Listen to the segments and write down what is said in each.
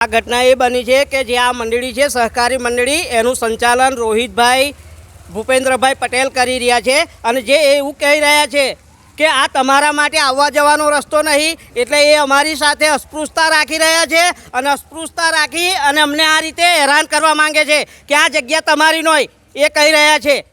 આ ઘટના એ બની છે કે જે આ મંડળી છે, સહકારી મંડળી, એનું સંચાલન રોહિતભાઈ, ભૂપેન્દ્રભાઈ પટેલ કરી રહ્યા છે અને જે એવું કહી રહ્યા છે કે આ તમારા માટે આવવા જવાનો રસ્તો નહીં, એટલે એ અમારી સાથે અસ્પૃશ્યતા રાખી રહ્યા છે અને અસ્પૃશ્યતા રાખી અને અમને આ રીતે હેરાન કરવા માંગે છે કે આ જગ્યા તમારી નહીં એ કહી રહ્યા છે.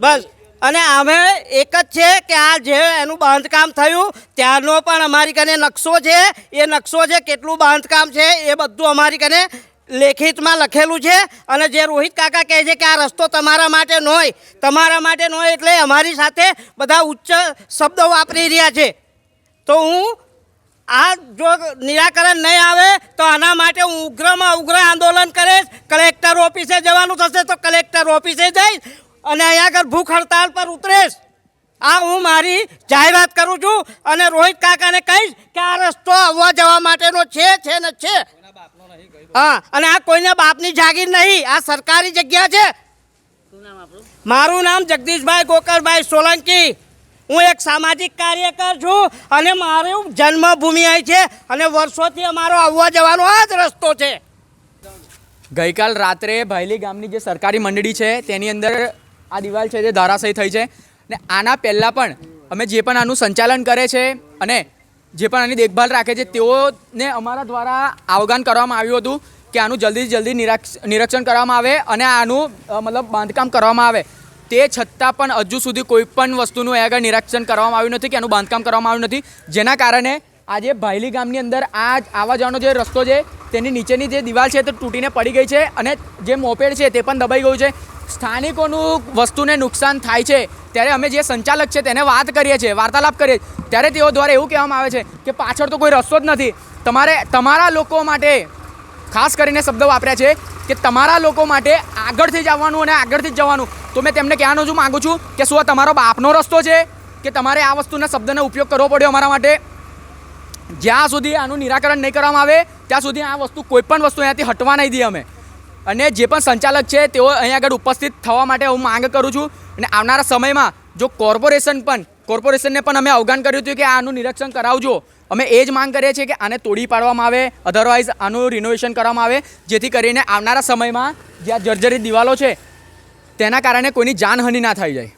બસ. અને અમે એક જ છે કે આ જે એનું બાંધકામ થયું, ત્યારનો પણ અમારી કને નકશો છે. એ નકશો છે કેટલું બાંધકામ છે એ બધું અમારી કને લેખિતમાં લખેલું છે. અને જે રોહિત કાકા કહે છે કે આ રસ્તો તમારા માટે ન હોય તમારા માટે ન હોય એટલે અમારી સાથે બધા ઉચ્ચ શબ્દો વાપરી રહ્યા છે. તો હું આ જો નિરાકરણ નહીં આવે, તો આના માટે હું ઉગ્રમાં ઉગ્ર આંદોલન કરીશ. કલેક્ટર ઓફિસે જવાનું થશે તો કલેક્ટર ઓફિસે જઈશ. અને અહીંયા આગળ ભૂખ હડતાલ પર ઉતરીશ. આ હું મારી જાહેરાત કરું છું અને રોહિત કાકાને કહીશ કે આ રસ્તો આવવા જવા માટેનો છે છે ને છે. હા, અને આ કોઈના બાપની જાગીર નહીં, આ સરકારી જગ્યા છે. મારું નામ જગદીશભાઈ ગોકળભાઈ સોલંકી. હું એક સામાજિક કાર્યકર છું અને મારું જન્મભૂમિ અહીં છે અને વર્ષોથી અમારો આવવા જવાનો આ જ રસ્તો છે. ગઈકાલ રાત્રે ભાયલી ગામની જે સરકારી મંડળી છે, તેની અંદર આ દિવાલ છે જે ધારાશાયી થઈ છે. ને આના પહેલાં પણ અમે જે પણ આનું સંચાલન કરે છે અને જે પણ આની દેખભાલ રાખે છે, તેઓને અમારા દ્વારા આવગાન કરવામાં આવ્યું હતું કે આનું જલ્દી જલ્દી નિરાક્ષ નિરીક્ષણ કરવામાં આવે અને આનું મતલબ બાંધકામ કરવામાં આવે. તે છતાં પણ હજુ સુધી કોઈ પણ વસ્તુનું એ આગળ નિરીક્ષણ કરવામાં આવ્યું નથી કે આનું બાંધકામ કરવામાં આવ્યું નથી. જેના કારણે આજે ભાયલી ગામની અંદર આ આવા જવાનો જે રસ્તો છે, તેની નીચેની જે દિવાલ છે તે તૂટીને પડી ગઈ છે અને જે મોપેડ છે તે પણ દબાઈ ગયું છે. સ્થાનિકોનું વસ્તુને નુકસાન થાય છે, ત્યારે અમે જે સંચાલક છે તેને વાત કરીએ છીએ, વાર્તાલાપ કરીએ ત્યારે તેઓ દ્વારા એવું કહેવામાં આવે છે કે પાછળ તો કોઈ રસ્તો જ નથી. તમારે તમારા લોકો માટે, ખાસ કરીને શબ્દ વાપર્યા છે કે તમારા લોકો માટે આગળથી જ આવવાનું અને આગળથી જ જવાનું. તો મેં તેમને કહેવાનું છું માગું છું કે શું આ તમારો બાપનો રસ્તો છે? કે તમારે આ વસ્તુના શબ્દનો ઉપયોગ કરવો પડ્યો અમારા માટે? જ્યાં સુધી આનું નિરાકરણ નહીં કરવામાં આવે, ત્યાં સુધી આ વસ્તુ કોઈ પણ વસ્તુ અહીંયાથી હટવા નહીં દઈએ અમે. અને જે પણ સંચાલક છે, તેઓ અહીં આગળ ઉપસ્થિત થવા માટે હું માંગ કરું છું. અને આવનારા સમયમાં જો કોર્પોરેશન પણ, કોર્પોરેશનને પણ અમે અવગાન કર્યું હતું કે આનું નિરીક્ષણ કરાવજો. અમે એ જ માંગ કરીએ છીએ કે આને તોડી પાડવામાં આવે અધરવાઇઝ આનું રિનોવેશન કરવામાં આવે. જેથી કરીને આવનારા સમયમાં જે આ જર્જરિત દિવાલો છે, તેના કારણે કોઈની જાનહાનિ ના થઈ જાય.